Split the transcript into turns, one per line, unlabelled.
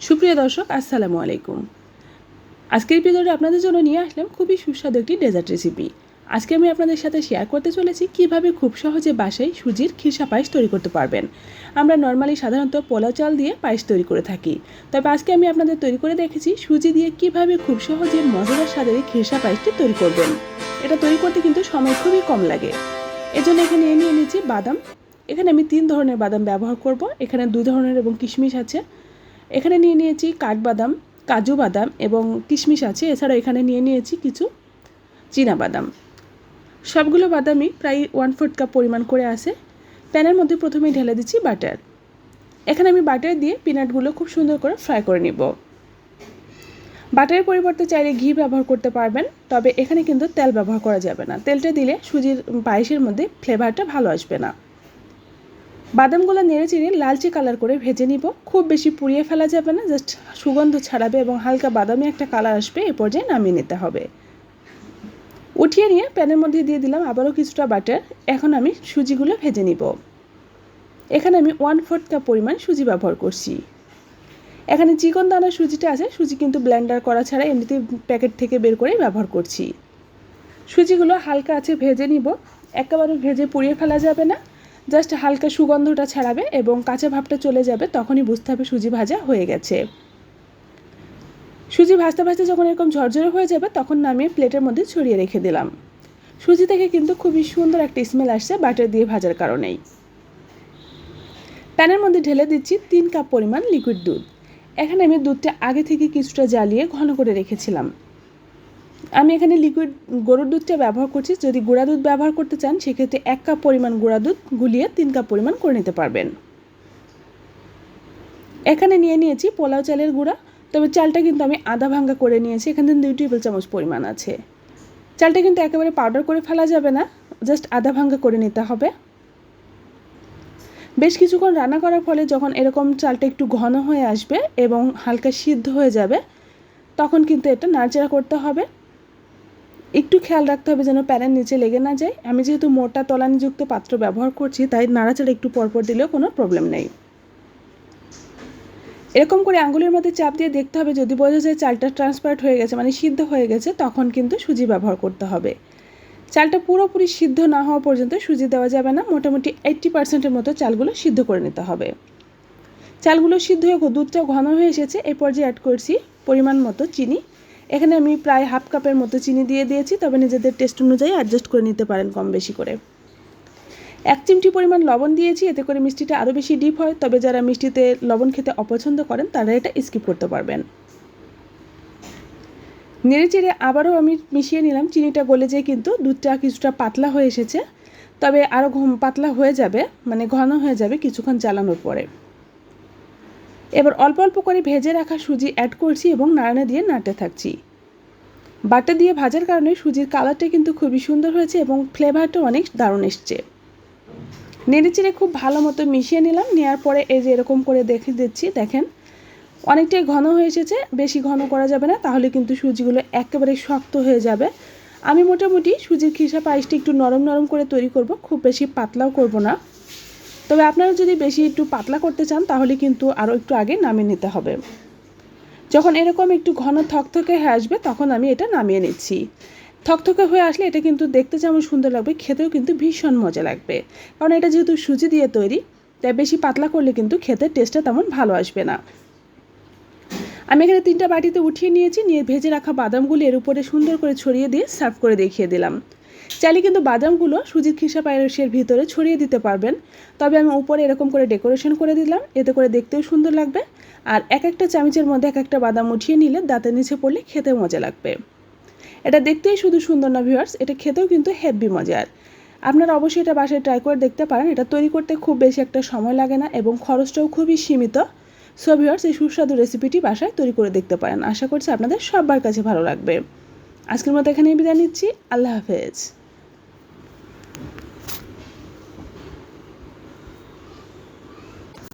সুপ্রিয় দর্শক, আসসালামু আলাইকুম। আজকের ভিডিওটা আপনাদের জন্য নিয়ে আসলাম খুবই সুস্বাদু একটি ডেজার্ট রেসিপি আজকে আমি আপনাদের সাথে শেয়ার করতে চলেছি কীভাবে খুব সহজে বাসায় সুজির খিরসা পায়েস তৈরি করতে পারবেন। আমরা নর্মালি সাধারণত পোলাও চাল দিয়ে পায়েস তৈরি করে থাকি। তবে আজকে আমি আপনাদের তৈরি করে দেখেছি সুজি দিয়ে কীভাবে খুব সহজে মজাদার স্বাদের খিরসা পায়েসটি তৈরি করবেন। এটা তৈরি করতে কিন্তু সময় খুবই কম লাগে। এজন্য এখানে নিয়ে নিয়েছি বাদাম। এখানে আমি তিন ধরনের বাদাম ব্যবহার করব। এখানে দুই ধরনের এবং কিশমিশ আছে। এখানে নিয়ে নিয়েছি কাঠবাদাম, কাজু বাদাম এবং কিশমিশ আছে। এছাড়া এখানে নিয়ে নিয়েছি কিছু বাদাম। সবগুলো বাদামই প্রায় ওয়ান ফোর্থ কাপ পরিমাণ করে আছে। প্যানের মধ্যে প্রথমে ঢেলে দিচ্ছি বাটার। এখানে আমি বাটার দিয়ে পিনাটগুলো খুব সুন্দর করে ফ্রাই করে নিব। বাটারের পরিবর্তে চাইলে ঘি ব্যবহার করতে পারবেন, তবে এখানে কিন্তু তেল ব্যবহার করা যাবে না। তেলটা দিলে সুজির পায়েসের মধ্যে ফ্লেভারটা ভালো আসবে না। বাদামগুলো নেড়ে চিড়ে লালচে কালার করে ভেজে নিব। খুব বেশি পুড়িয়ে ফেলা যাবে না জাস্ট সুগন্ধ ছাড়াবে এবং হালকা বাদামি একটা কালার আসবে, এ পর্যায়ে নামিয়ে নিতে হবে। উঠিয়ে নিয়ে প্যানের মধ্যে দিয়ে দিলাম আবারও কিছুটা বাটার এখন আমি সুজিগুলো ভেজে নিব। এখানে আমি ওয়ান ফোর্থ কাপ পরিমাণ সুজি ব্যবহার করছি। এখানে চিকন দানা সুজিটা আছে, সুজি কিন্তু ব্লেন্ডার করা ছাড়া এমনিতে প্যাকেট থেকে বের করেই ব্যবহার করছি। সুজিগুলো হালকা আছে, ভেজে নিব। একেবারে ভেজে পুড়িয়ে ফেলা যাবে না। জাস্ট হালকা সুগন্ধটা ছাড়াবে এবং কাঁচা ভাবটা চলে যাবে, তখনই বুঝতে হবে সুজি ভাজা হয়ে গেছে। সুজি ভাজতে ভাজতে যখন এরকম ঝরঝরে হয়ে যাবে, তখন নামিয়ে প্লেটের মধ্যে ছড়িয়ে রেখে দিলাম। সুজি থেকে কিন্তু খুবই সুন্দর একটা স্মেল আসছে বাটার দিয়ে ভাজার কারণেই। প্যানের মধ্যে ঢেলে দিচ্ছি তিন কাপ পরিমাণ লিকুইড দুধ। এখানে আমি দুধটা আগে থেকে কিছুটা জ্বালিয়ে ঘন করে রেখেছিলাম। আমি এখানে লিকুইড গরুর দুধটা ব্যবহার করছি। যদি গুঁড়া দুধ ব্যবহার করতে চান, সেক্ষেত্রে এক কাপ পরিমাণ গুঁড়া দুধ গুলিয়ে তিন কাপ পরিমাণ করে নিতে পারবেন। এখানে নিয়ে নিয়েছি পোলাও চালের গুঁড়া। তবে চালটা কিন্তু আমি আধা ভাঙ্গা করে নিয়েছি। এখানে দুই টেবিল চামচ পরিমাণ আছে। চালটা কিন্তু একেবারে পাউডার করে ফেলা যাবে না। জাস্ট আধা ভাঙ্গা করে নিতে হবে। বেশ কিছুক্ষণ রান্না করার ফলে যখন এরকম চালটা একটু ঘন হয়ে আসবে এবং হালকা সিদ্ধ হয়ে যাবে, তখন কিন্তু এটা নাড়াচাড়া করতে হবে। একটু খেয়াল রাখতে হবে যেন প্যানের নিচে লেগে না যায়। আমি যেহেতু মোটা তলানিযুক্ত পাত্র ব্যবহার করছি, তাই নাড়াচাড়া একটু পরপর দিলেও কোনো প্রবলেম নেই। এরকম করে আঙ্গুলের মধ্যে চাপ দিয়ে দেখতে হবে, যদি বোঝা যায় চালটা ট্রান্সপারেন্ট হয়ে গেছে মানে সিদ্ধ হয়ে গেছে, তখন কিন্তু সুজি ব্যবহার করতে হবে। চালটা পুরোপুরি সিদ্ধ না হওয়া পর্যন্ত সুজি দেওয়া যাবে না, মোটামুটি এইট্টি পার্সেন্টের মতো চালগুলো সিদ্ধ করে নিতে হবে। চালগুলো সিদ্ধ হয়ে দুধটা ঘন হয়ে এসেছে এই পর্যায়ে অ্যাড করছি, পরিমাণ মতো চিনি এখানে আমি প্রায় হাফ কাপের মতো চিনি দিয়ে দিয়েছি, তবে নিজেদের টেস্ট অনুযায়ী অ্যাডজাস্ট করে নিতে পারেন কম বেশি করে। এক চিমটি পরিমাণ লবণ দিয়েছি, এতে করে মিষ্টিটা আরও বেশি ডিপ হয়, তবে যারা মিষ্টিতে লবণ খেতে অপছন্দ করেন, তারা এটা স্কিপ করতে পারবেন। নেড়ে চেড়ে আবারও আমি মিশিয়ে নিলাম, চিনিটা গলে যেয়ে কিন্তু দুধটা কিছুটা পাতলা হয়ে এসেছে, তবে আরও পাতলা হয়ে যাবে মানে ঘন হয়ে যাবে কিছুক্ষণ জ্বালানোর পরে। এবার অল্প অল্প করে ভেজে রাখা সুজি অ্যাড করছি এবং নাড়ানো দিয়ে নাড়তে থাকছি। বাটা দিয়ে ভাজার কারণে সুজির কালারটা কিন্তু খুবই সুন্দর হয়েছে এবং ফ্লেভারটা অনেক দারুণ এসছে। নেড়ে চেড়ে খুব ভালো মতো মিশিয়ে নিলাম নেওয়ার পরে এই যে এরকম করে দেখে দিচ্ছি, দেখেন। অনেকটাই ঘন হয়ে এসেছে, বেশি ঘন করা যাবে না, তাহলে কিন্তু সুজিগুলো একেবারে শক্ত হয়ে যাবে। আমি মোটামুটি সুজির খিসা পায়েসটি একটু নরম নরম করে তৈরি করব, খুব বেশি পাতলাও করব না। তবে আপনারা যদি বেশি একটু পাতলা করতে চান, তাহলে কিন্তু আরও একটু আগে নামিয়ে নিতে হবে। যখন এরকম একটু ঘন থকথকে হয়ে আসবে, তখন আমি এটা নামিয়ে নিচ্ছি। থকথকে হয়ে আসলে এটা কিন্তু দেখতে যেমন সুন্দর লাগবে, খেতেও কিন্তু ভীষণ মজা লাগবে। কারণ এটা যেহেতু সুজি দিয়ে তৈরি, তাই বেশি পাতলা করলে কিন্তু খেতে টেস্টটা তেমন ভালো আসবে না। আমি এখানে তিনটা বাটিতে উঠিয়ে নিয়েছি, নিয়ে ভেজে রাখা বাদামগুলি এর উপরে সুন্দর করে ছড়িয়ে দিয়ে সার্ভ করে দেখিয়ে দিলাম। চাইলে কিন্তু বাদামগুলো সুজির খিসা পায়েসের ভিতরে ছড়িয়ে দিতে পারবেন। তবে আমি উপরে এরকম করে ডেকোরেশন করে দিলাম, এতে করে দেখতেও সুন্দর লাগবে। আর এক একটা চামচের মধ্যে এক একটা বাদাম উঠিয়ে নিলে দাঁতের নিচে পড়লে খেতে মজা লাগবে। এটা দেখতেই শুধু সুন্দর না ভিউয়ার্স এটা খেতেও কিন্তু হেভি মজার। আপনারা অবশ্যই এটা বাসায় ট্রাই করে দেখতে পারেন, এটা তৈরি করতে খুব বেশি একটা সময় লাগে না এবং খরচটাও খুবই সীমিত। সো ভিউয়ার্স এই সুস্বাদু রেসিপিটি বাসায় তৈরি করে দেখতে পারেন। আশা করছি আপনাদের সবার কাছে ভালো লাগবে। আজকের মতো এখানেই বিদায় নিচ্ছি। আল্লাহ হাফেজ।